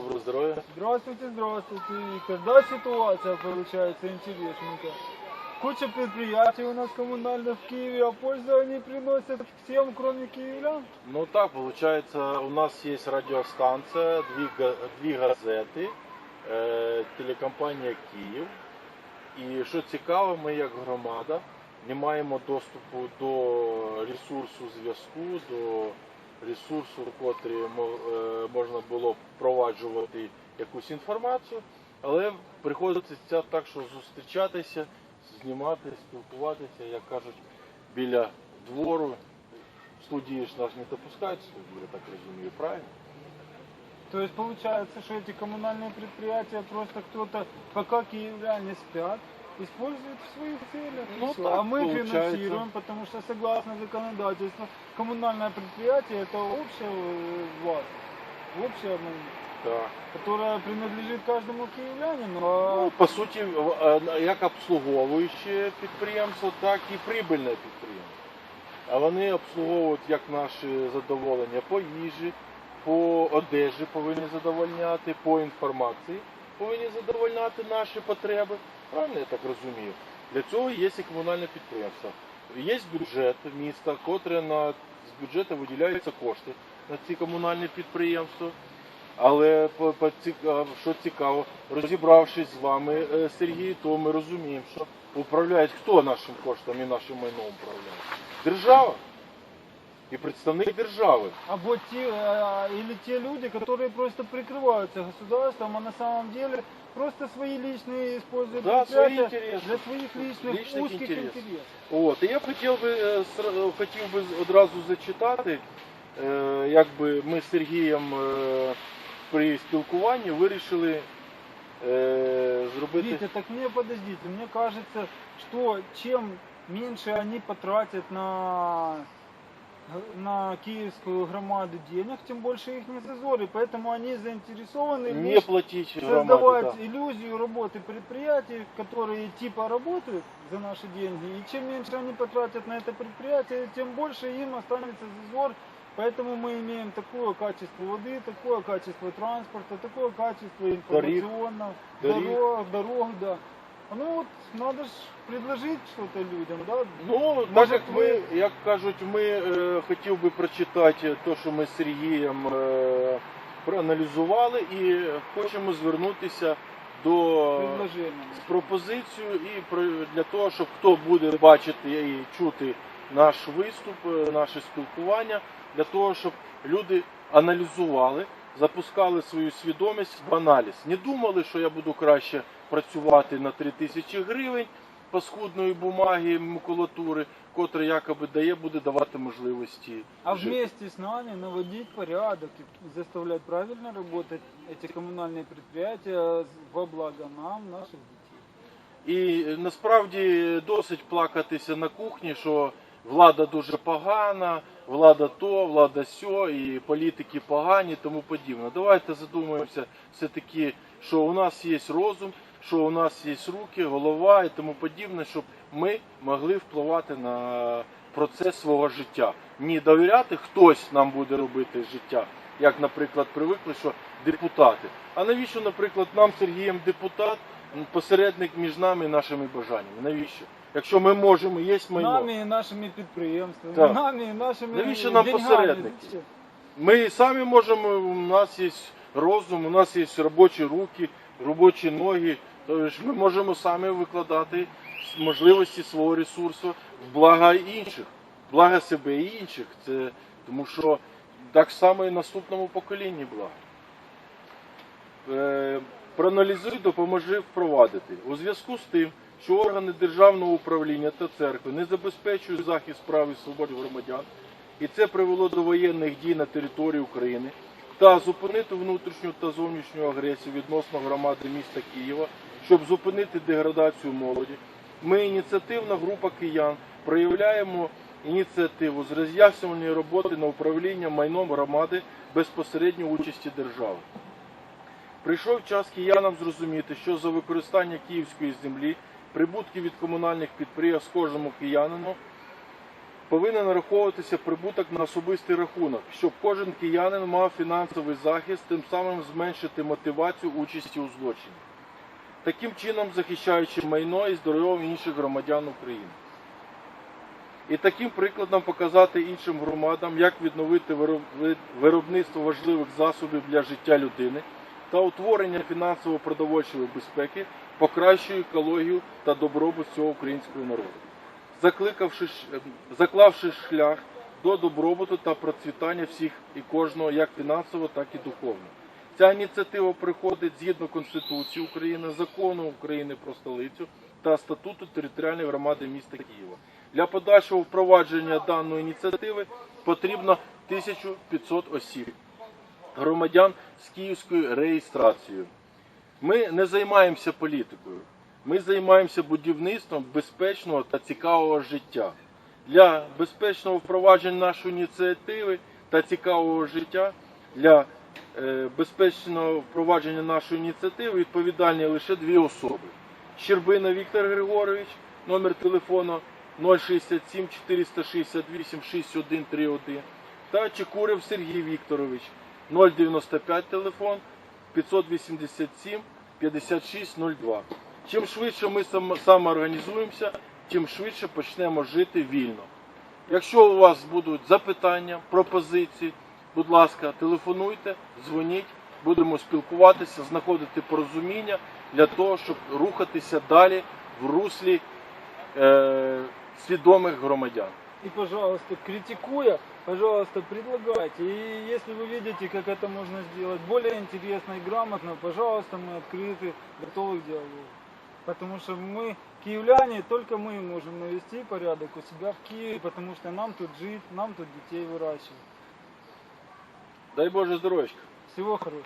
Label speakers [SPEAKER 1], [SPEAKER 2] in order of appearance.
[SPEAKER 1] доброго здоров'я.
[SPEAKER 2] Здравствуйте, здравствуйте. И когда ситуация получается интересненькая? Куча предприятий у нас коммунальных в Киеве, а пользу они приносят всем, кроме киевлян.
[SPEAKER 1] Ну так, виходить, у нас є радіостанція, дві, га- дві газети, е, телекомпанія Київ. І що цікаво, ми як громада не маємо доступу до ресурсу зв'язку, до ресурсу, котрі мо- е, можна було впроваджувати якусь інформацію, але приходиться так, що зустрічатися, знімати, спілкуватися, як кажуть, біля двору. В студії ж нас не допускають, я так розумію, правильно?
[SPEAKER 2] То есть получается, что эти коммунальные предприятия просто кто-то, пока киевляне спят, используют в своих целях. и
[SPEAKER 1] Ну
[SPEAKER 2] всё.
[SPEAKER 1] так
[SPEAKER 2] а мы
[SPEAKER 1] получается.
[SPEAKER 2] финансируем, потому что согласно законодательству, коммунальное предприятие это общая э, власть, общая, ну,
[SPEAKER 1] Так.
[SPEAKER 2] которая принадлежит каждому киевлянину.
[SPEAKER 1] Ну,
[SPEAKER 2] А
[SPEAKER 1] по суті, в- е, як обслуговуюче підприємство, так і прибильне підприємство. А вони обслуговують як наші задоволення по їжі, по одежі повинні задовольняти, по інформації повинні задовольняти наші потреби. Правильно я так розумію? Для цього є і комунальне підприємство. Є бюджет міста, котре на з бюджету виділяються кошти на ці комунальні підприємства. Але що цікаво, розібравшись з вами, е, Сергій, то ми розуміємо, що управляє хто нашим коштом і нашим майном управляє? Держава і представник держави.
[SPEAKER 2] Або те, а, или те люди, которые просто прикрываются государством, а на самом деле просто свои личные используют
[SPEAKER 1] Да, свои
[SPEAKER 2] предприятия
[SPEAKER 1] интересы.
[SPEAKER 2] для своих личных,
[SPEAKER 1] Личных
[SPEAKER 2] узких
[SPEAKER 1] интересов.
[SPEAKER 2] интересов.
[SPEAKER 1] От, і я б хотів би, е, сра- хотів би одразу зачитати, е, якби ми з Сергієм е, при спілкуванні вирішили е, зробити.
[SPEAKER 2] Витя, так мне подождите, мне кажется, что чем меньше они потратят на на киевскую громаду денег, тем больше их не зазор, и поэтому они заинтересованы
[SPEAKER 1] Не
[SPEAKER 2] лишь
[SPEAKER 1] платить
[SPEAKER 2] создавать
[SPEAKER 1] громаді. Да.
[SPEAKER 2] иллюзию работы предприятий, которые типа работают за наши деньги. И чем меньше они потратят на это предприятие, тем больше им останется зазор. Поэтому мы имеем такое качество воды, такое качество транспорта, такое качество информационного,
[SPEAKER 1] Дорог.
[SPEAKER 2] дорог, дорог, да. Ну вот надо же предложить что-то людям, да?
[SPEAKER 1] Ну, так
[SPEAKER 2] Може,
[SPEAKER 1] як ми, як кажуть, ми е, хотів би прочитати те, що ми з Сергієм е, проаналізували, і хочемо звернутися до
[SPEAKER 2] Предложение.
[SPEAKER 1] з пропозицією і про для того, щоб хто буде бачити і чути наш виступ, е, наше спілкування, для того, щоб люди аналізували, запускали свою свідомість в аналіз. Не думали, що я буду краще працювати на 3 тисячі гривень паскудної бумаги, макулатури, котра якоби дає, буде давати можливості.
[SPEAKER 2] А
[SPEAKER 1] жити.
[SPEAKER 2] вместе с нами наводить порядок и заставлять правильно работать эти коммунальные предприятия во благо нам, наших детей.
[SPEAKER 1] І е, насправді досить плакатися на кухні, що влада дуже погана, влада то, влада сьо, і політики погані, тому подібне. Давайте задумаємося все-таки, що у нас є розум, що у нас є руки, голова і тому подібне, щоб ми могли впливати на процес свого життя. Не довіряти, хтось нам буде робити життя, як, наприклад, привикли, що депутати. А навіщо, наприклад, нам Сергієм депутат? посередник між нами і нашими бажаннями. Навіщо? Якщо ми можемо, є майно.
[SPEAKER 2] Нами и нашими предприемствами,
[SPEAKER 1] Так.
[SPEAKER 2] нами и нашими
[SPEAKER 1] Навіщо нам
[SPEAKER 2] деньгами.
[SPEAKER 1] посередники? Ми самі можемо, у нас є розум, у нас є робочі руки, робочі ноги. Тож ми можемо самі викладати можливості свого ресурсу в блага інших, блага себе і інших. Це тому що так само і наступному поколінні блага. Е, проаналізуй, допоможи впровадити. У зв'язку з тим, що органи державного управління та церкви не забезпечують захист прав і свобод громадян, і це привело до воєнних дій на території України, та зупинити внутрішню та зовнішню агресію відносно громади міста Києва, щоб зупинити деградацію молоді. Ми, ініціативна група киян, проявляємо ініціативу з роз'яснювальної роботи на управління майном громади безпосередньо участі держави. Прийшов час киянам зрозуміти, що за використання київської землі, прибутки від комунальних підприємств кожному киянину повинен нараховуватися прибуток на особистий рахунок, щоб кожен киянин мав фінансовий захист, тим самим зменшити мотивацію участі у злочині. Таким чином захищаючи майно і здоров'я інших громадян України. І таким прикладом показати іншим громадам, як відновити виробництво важливих засобів для життя людини та утворення фінансово-продовольчої безпеки, покращує екологію та добробут цього українського народу, закликавши, ем, заклавши шлях до добробуту та процвітання всіх і кожного, як фінансово, так і духовно. Ця ініціатива приходить згідно Конституції України, закону України про столицю та статуту територіальної громади міста Києва. Для подальшого впровадження даної ініціативи потрібно 1500 осіб, громадян з київською реєстрацією. Ми не займаємося політикою, ми займаємося будівництвом безпечного та цікавого життя. Для безпечного впровадження нашої ініціативи та цікавого життя для е, безпечного впровадження нашої ініціативи відповідальні лише дві особи. Щербина Віктор Григорович, номер телефону 067 468 6131 та Чекурев Сергій Вікторович 095 телефон 587 5602. Чим швидше ми сам- самоорганізуємося, тим швидше почнемо жити вільно. Якщо у вас будуть запитання, пропозиції, будь ласка, телефонуйте, дзвоніть, будемо спілкуватися, знаходити порозуміння для того, щоб рухатися далі в руслі е, свідомих громадян.
[SPEAKER 2] И, пожалуйста, критикуя, пожалуйста, предлагайте. И если вы видите, как это можно сделать более интересно и грамотно, пожалуйста, мы открыты, готовы к диалогу. Потому что мы, киевляне, только мы можем навести порядок у себя в Киеве, потому что нам тут жить, нам тут детей выращивать.
[SPEAKER 1] Дай Боже здоров'ячка!
[SPEAKER 2] Всего хорошего.